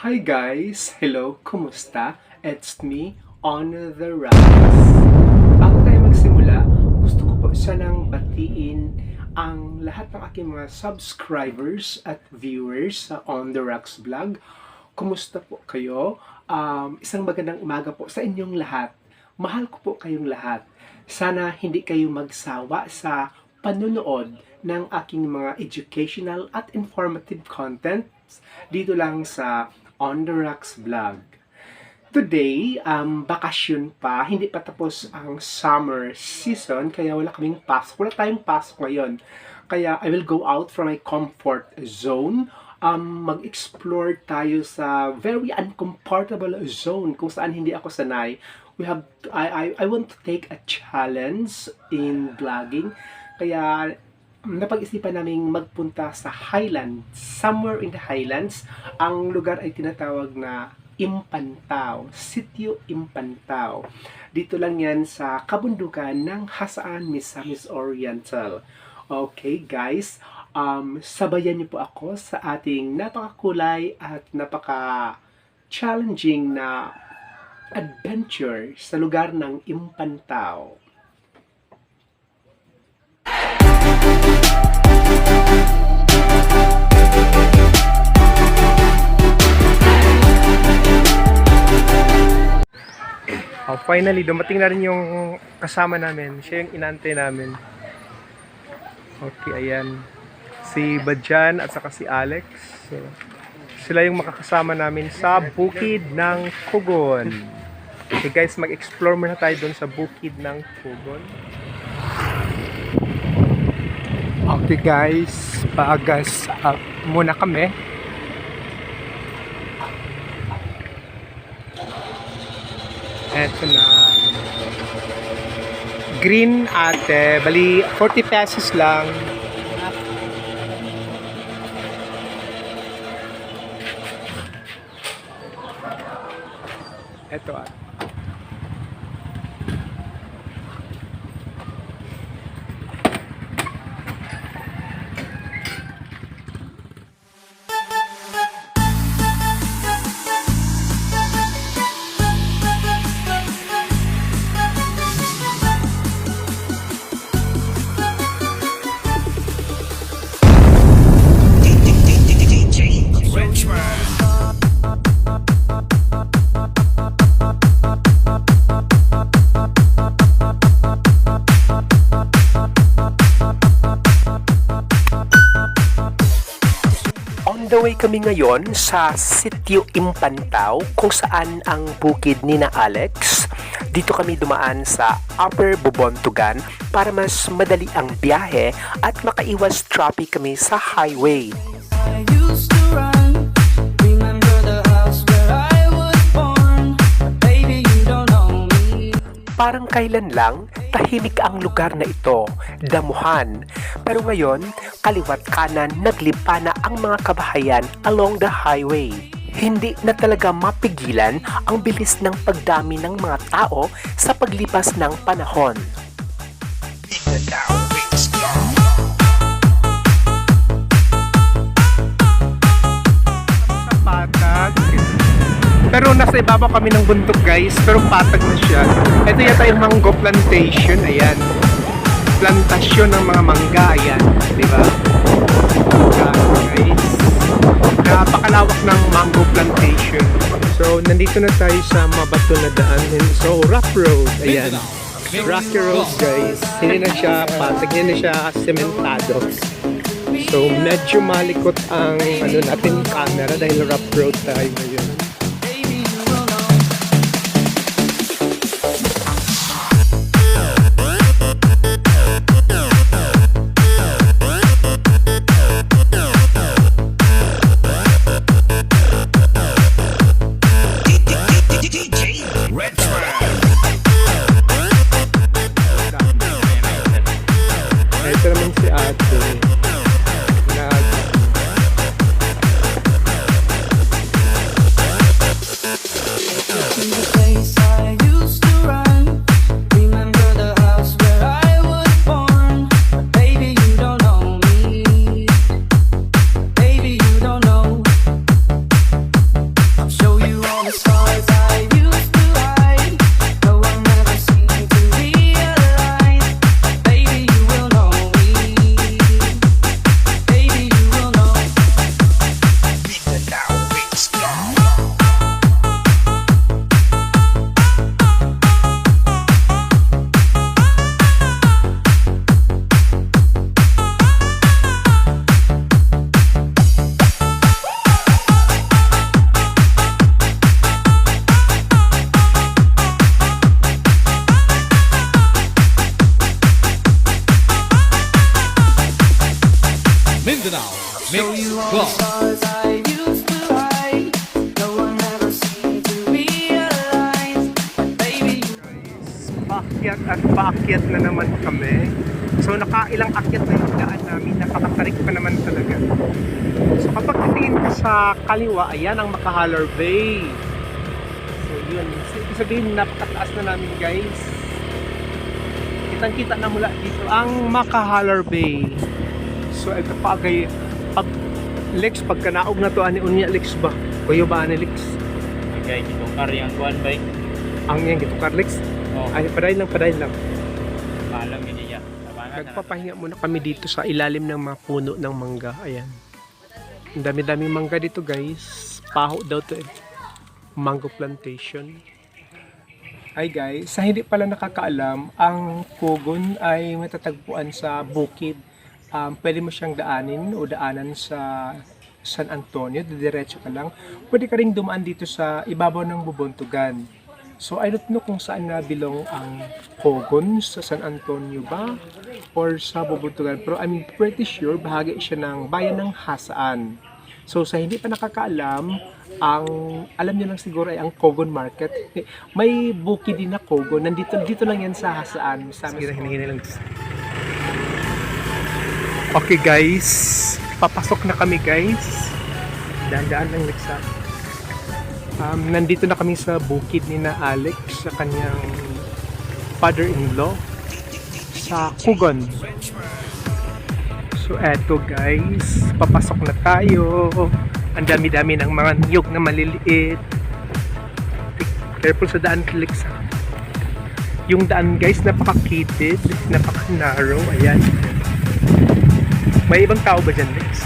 Hi guys! Hello! Kumusta? It's me, On the Rise. Bago tayo magsimula, gusto ko po sanang batiin ang lahat ng aking mga subscribers at viewers sa On the Rocks vlog. Kumusta po kayo? Um, isang magandang umaga po sa inyong lahat. Mahal ko po kayong lahat. Sana hindi kayo magsawa sa panunood ng aking mga educational at informative contents dito lang sa On The Rocks vlog. Today, um, bakasyon pa, hindi pa tapos ang summer season, kaya wala kaming pasok. Wala tayong pasok ngayon. Kaya I will go out from my comfort zone. Um, mag-explore tayo sa very uncomfortable zone kung saan hindi ako sanay. We have, I, I, I want to take a challenge in vlogging. Kaya napag-isipan naming magpunta sa Highlands, somewhere in the Highlands. Ang lugar ay tinatawag na Impantao, Sitio Impantao. Dito lang yan sa kabundukan ng Hasaan, Misamis Oriental. Okay guys, um, sabayan niyo po ako sa ating napakakulay at napaka-challenging na adventure sa lugar ng Impantao. Oh, finally, dumating na rin yung kasama namin. Siya yung inante namin. Okay, ayan. Si Badjan at saka si Alex. So, sila yung makakasama namin sa bukid ng Kugon. Okay guys, mag-explore muna tayo doon sa bukid ng Kugon. Okay guys, paagas up muna kami. Eto na. Green ate, bali 40 pesos lang. Way kami ngayon sa Sitio Impantao kung saan ang bukid ni na Alex. Dito kami dumaan sa Upper Bubontugan para mas madali ang biyahe at makaiwas traffic kami sa highway. Parang kailan lang, tahimik ang lugar na ito, damuhan. Pero ngayon, kaliwat kanan, naglipa na ang mga kabahayan along the highway. Hindi na talaga mapigilan ang bilis ng pagdami ng mga tao sa paglipas ng panahon. Pero nasa ibaba kami ng bundok guys, pero patag na siya. Ito yata yung mango plantation, ayan. Plantasyon ng mga mangga, ayan. Di ba? Ayan, guys. Napakalawak ng mango plantation. So, nandito na tayo sa mabato na daan. So, rough road, ayan. Rocky road guys. Hindi na siya patag, hindi na siya sementado. So, medyo malikot ang ano natin camera dahil rough road tayo ngayon. Kaliwa, ayan ang Makahalar Bay. So yun. Ibig sabihin, napakataas na namin guys. Kitang kita na mula dito ang Makahalar Bay. So ito pa agay pag Lex, pagka naog na to ani unya Lex ba? Kuyo ba ani Lex? Kaya ito kari ang kuan bay. Ang yan gito Carlex. Oh, Ay, padayon lang, padayon lang. alam gini niya. Tabangan na. Nagpapahinga muna kami dito sa ilalim ng mga puno ng mangga. Ayan. Ang dami-daming mangga dito guys. Paho daw to eh. Mango plantation. Ay guys, sa hindi pala nakakaalam, ang Kogon ay matatagpuan sa bukid. Um, pwede mo siyang daanin o daanan sa San Antonio, diretso ka lang. Pwede ka rin dumaan dito sa ibabaw ng Bubuntugan. So I don't know kung saan na bilong ang Kogon, sa San Antonio ba or sa Bubuntugan. Pero I'm pretty sure bahagi siya ng bayan ng Hasaan. So sa hindi pa nakakaalam, ang alam niyo lang siguro ay ang Kogon Market. May bukid din na Kogon. Nandito dito lang yan sa Hasaan. Sa amin lang. Okay guys, papasok na kami guys. Daan-daan lang Lexa. Um, nandito na kami sa bukid ni na Alex sa kanyang father-in-law sa Kugon. So eto guys, papasok na tayo. Ang dami-dami ng mga niyog na maliliit. Careful sa daan, Lex. Yung daan guys, napaka-kitted, napaka-narrow. Ayan. May ibang tao ba dyan, Lex?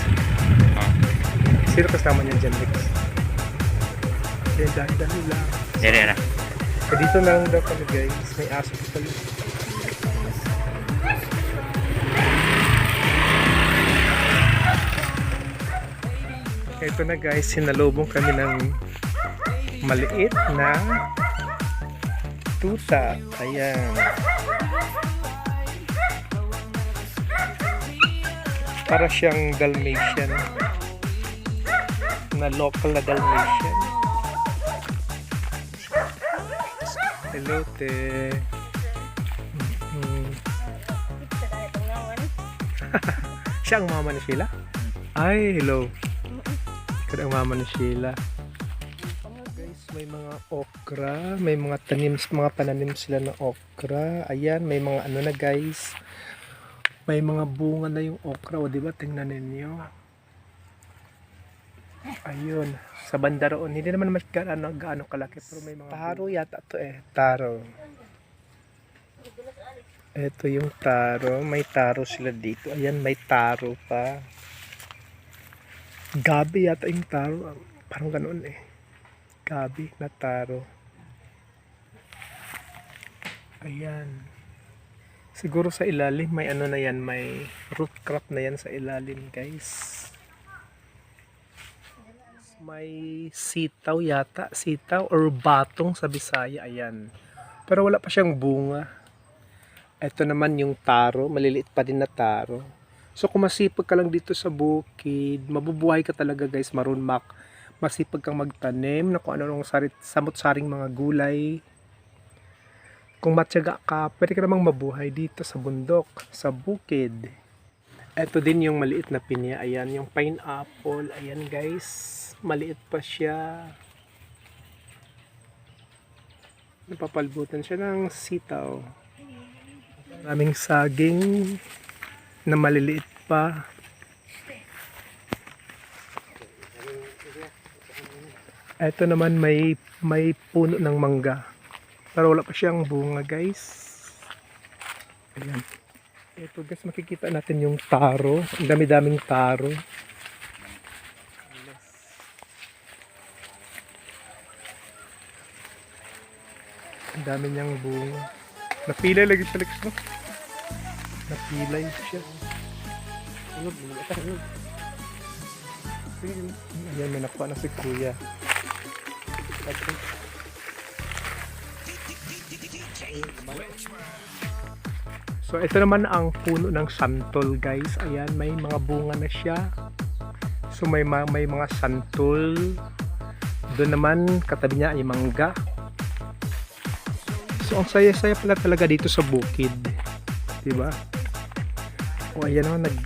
Sino kasama niya dyan, Lex? Dahil-dahil lang. Dire na. So, dito na lang daw kami guys. May aso pa pala. Ito na guys, sinalubong kami ng maliit na tuta. Ayan. Para siyang Dalmatian. Na local na Dalmatian. Hello, te. Mm. Siya ang mama ni Sheila? Ay, hello. Ikaw ang mama ni Sheila. Guys, may mga okra, may mga tanim, mga pananim sila na okra. Ayan, may mga ano na guys. May mga bunga na yung okra, o di ba? Tingnan ninyo. Ayun, sa banda roon. Hindi naman mas gaano, gaano kalaki, pero may mga taro yata to eh. Taro. Ito yung taro. May taro sila dito. Ayan, may taro pa. Gabi yata yung taro. Parang ganoon eh. Gabi na taro. Ayan. Siguro sa ilalim may ano na yan, may root crop na yan sa ilalim, guys. May sitaw yata, sitaw or batong sa Bisaya, ayan. Pero wala pa siyang bunga. Ito naman yung taro, maliliit pa din na taro. So kung masipag ka lang dito sa bukid, mabubuhay ka talaga guys, marunmak. Masipag kang magtanim na kung ano-anong samot-saring mga gulay. Kung matyaga ka, pwede ka namang mabuhay dito sa bundok, sa bukid. Ito din yung maliit na pinya. Ayan, yung pineapple. Ayan guys, maliit pa siya. Napapalbutan siya ng sitaw. Maraming saging na maliliit pa. Ito naman may may puno ng mangga. Pero wala pa siyang bunga, guys. Ayan. Ito guys, makikita natin yung taro. Ang dami-daming taro. Ang dami niyang bunga. Napilay lagi sa liks, no? Napilay siya. Ano, bunga ka, ano? Ayan, may nakuha na si kuya. So ito naman ang puno ng santol guys. Ayan, may mga bunga na siya. So may ma- may mga santol. Doon naman katabi niya ay mangga. So ang saya-saya pala talaga dito sa bukid. Diba? O ayan o, nag,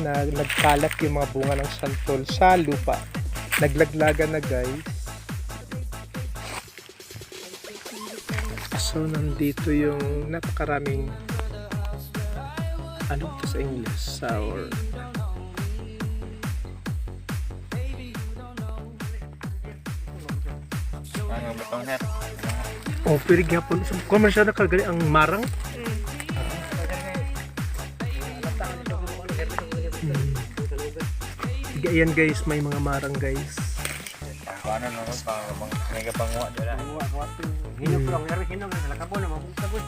nag, nagkalat yung mga bunga ng santol sa lupa. Naglaglagan na guys. So, nandito yung napakaraming ano to sa English? Sour. Ano ba itong? Oh, pero gyapon. Kung man siya nakagali ang marang. Hmm. Ayan guys, may mga marang guys. Paano naman pang pang may kapanguha dala. Hinok lang, pero hinok lang, lakabo na, mabukabot.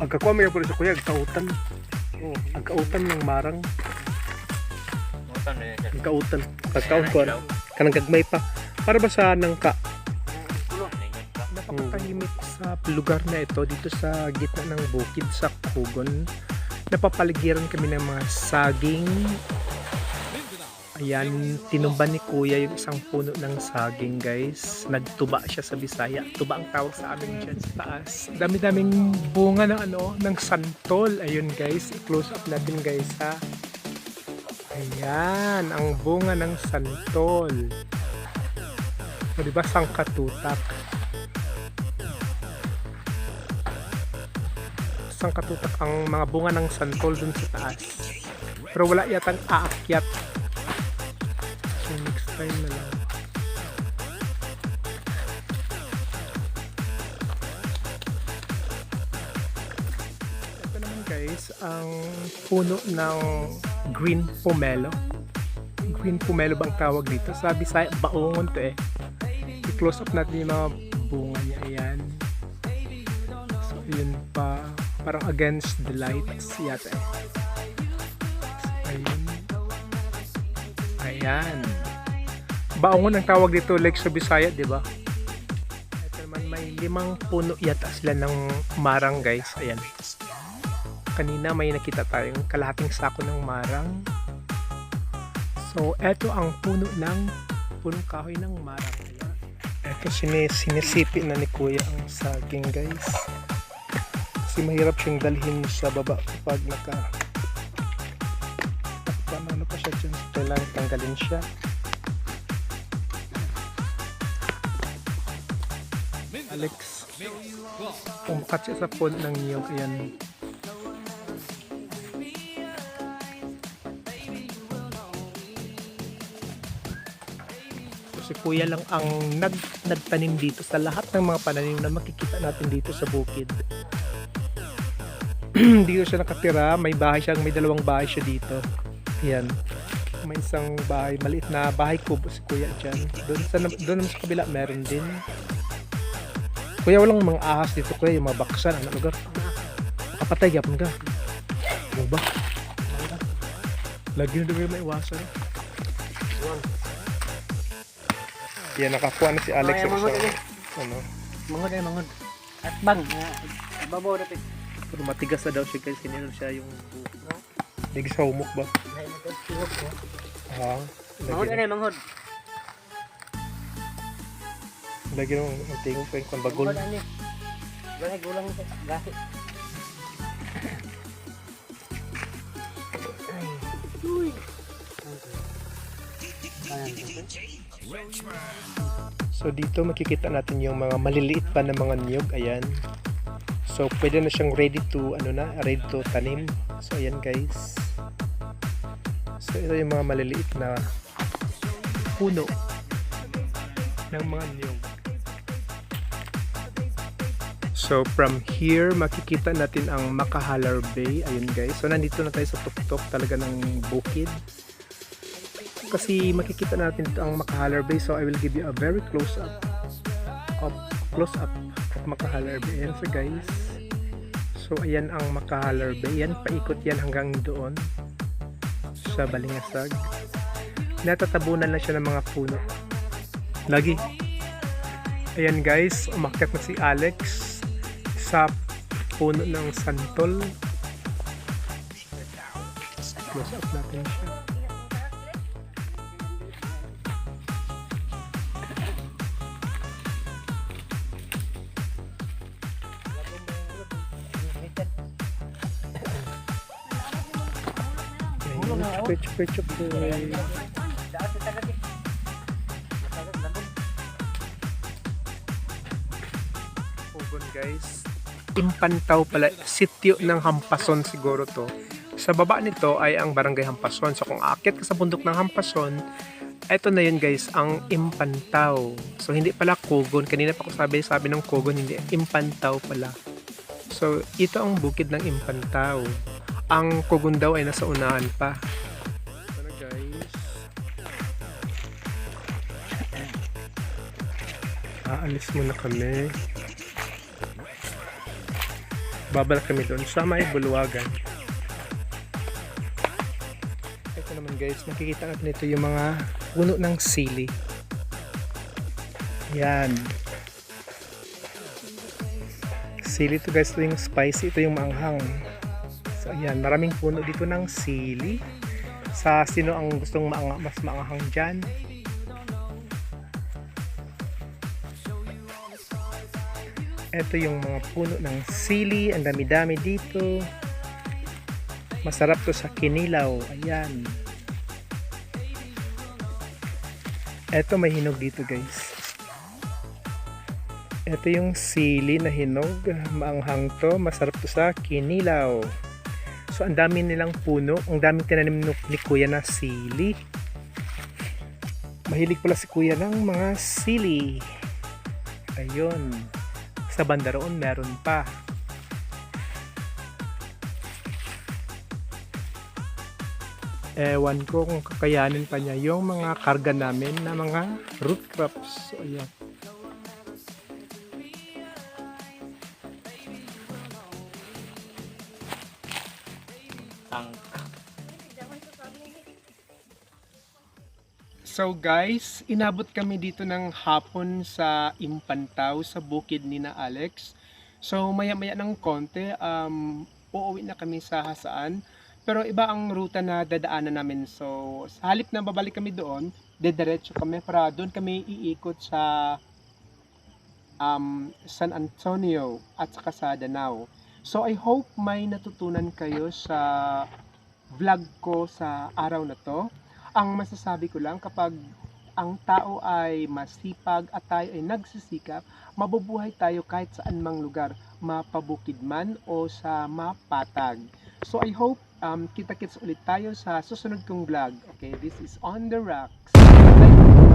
Agkakuha may po sa kuya, agkautan. Oh, agkautan ng marang. Agkautan. Agkaut ko. Kanang gagmay pa. Para ba sa nangka? Lugar na ito dito sa gitna ng bukid sa Kugon. Napapaligiran kami ng mga saging. Ayan, tinumban ni Kuya yung isang puno ng saging guys. Nagtuba siya sa Bisaya. Tuba ang tawag sa amin dyan sa taas. Dami-daming bunga ng ano, ng santol. Ayun guys, i-close up natin guys ha. Ayan, ang bunga ng santol. O diba, sangkatutak. Sangkatutak ang mga bunga ng santol dun sa taas. Pero wala yatang aakyat. So next time na lang. Ito naman guys, ang puno ng green pomelo. Green pomelo bang tawag dito? Sa Bisaya, baongon to eh. I-close up natin yung mga bunga niya. Parang against the lights yata eh. Ayun. Ayan. Baongon ang tawag dito, like sa Bisaya, di ba? Ito naman, may limang puno yata sila ng marang, guys. Ayan. Kanina may nakita tayong kalahating sako ng marang. So, eto ang puno ng punong kahoy ng marang. Ayan. Eto, sinis sinisipi na ni Kuya ang saging, guys kasi mahirap siyang dalhin sa baba kapag naka nakapamano pa siya dyan? Kailangan tanggalin siya. Alex umakat siya sa phone ng niyog ayan si kuya lang ang nag, nagtanim dito sa lahat ng mga pananim na makikita natin dito sa bukid dito siya nakatira. May bahay siya, may dalawang bahay siya dito. Yan. May isang bahay, maliit na bahay kubo si Kuya dyan. Doon sa, doon naman sa kabila, meron din. Kuya, walang mga ahas dito, Kuya. Yung mga baksan, ano lugar? Kapatay, yapon ka. Ano ba? Lagi na doon may iwasan. Yan, nakakuha na si Alex. Ay, ng mangod ano, Mangod ay mangod. At bang, babaw na tayo. Pero matigas na daw siya guys. Kanina siya yung Hindi sa humok ba? Ko. Ah, Mangod lagi, ay mangod. lagi nung ang tingog ko yung bagol. Gani gulang ito. Gahi. Uy. So dito makikita natin yung mga maliliit pa na mga niyog, ayan. So pwede na siyang ready to ano na, ready to tanim. So ayan guys. So ito yung mga maliliit na puno ng mga niyog. So from here makikita natin ang Makahalar Bay, ayun guys. So nandito na tayo sa tuktok talaga ng bukid. Kasi makikita natin ang Makahalar Bay. So I will give you a very close up up close up of Makahalar Bay. Ayan so guys. So ayan ang Makahalar Bay. Yan paikot yan hanggang doon sa Balingasag. Natatabunan na siya ng mga puno. Lagi. Ayan guys, umakyat na si Alex sa puno ng santol. Close up natin siya. Chupoy, chupoy, chupoy. Pogon guys. Impantaw pala, sityo ng Hampason siguro to. Sa baba nito ay ang barangay Hampason. So kung aakyat ka sa bundok ng Hampason, ito na yun guys, ang Impantaw. So hindi pala Kogon. Kanina pa ko sabi, sabi ng Kogon, hindi. Impantaw pala. So ito ang bukid ng Impantaw. Ang Kogon daw ay nasa unahan pa. Na guys. Aalis muna kami. Babalik kami doon sa may bulwagan. Ito naman guys, makikita natin ito yung mga puno ng sili. Yan. Sili to guys, ito yung spicy, ito yung maanghang. Ayan, maraming puno dito ng sili. Sa sino ang gustong maang mas maanghang dyan. Ito yung mga puno ng sili. Ang dami-dami dito. Masarap to sa kinilaw. Ayan. Ito may hinog dito guys. Ito yung sili na hinog. Maanghang to. Masarap to sa kinilaw. So ang dami nilang puno. Ang daming tinanim ni ni kuya na sili. Mahilig pala si kuya ng mga sili. Ayun. Sa banda roon meron pa. Ewan ko kung kakayanin pa niya yung mga karga namin na mga root crops. So, ayan. So guys, inabot kami dito ng hapon sa Impantaw sa bukid ni na Alex. So maya-maya ng konti, um, uuwi na kami sa Hasaan. Pero iba ang ruta na dadaanan namin. So sa halip na babalik kami doon, dediretso kami para doon kami iikot sa um, San Antonio at saka sa Danao. So I hope may natutunan kayo sa vlog ko sa araw na to. Ang masasabi ko lang kapag ang tao ay masipag at tayo ay nagsisikap, mabubuhay tayo kahit saan mang lugar, mapabukid man o sa mapatag. So I hope um, kita-kits ulit tayo sa susunod kong vlog. Okay, this is On The Rocks. Thank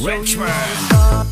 you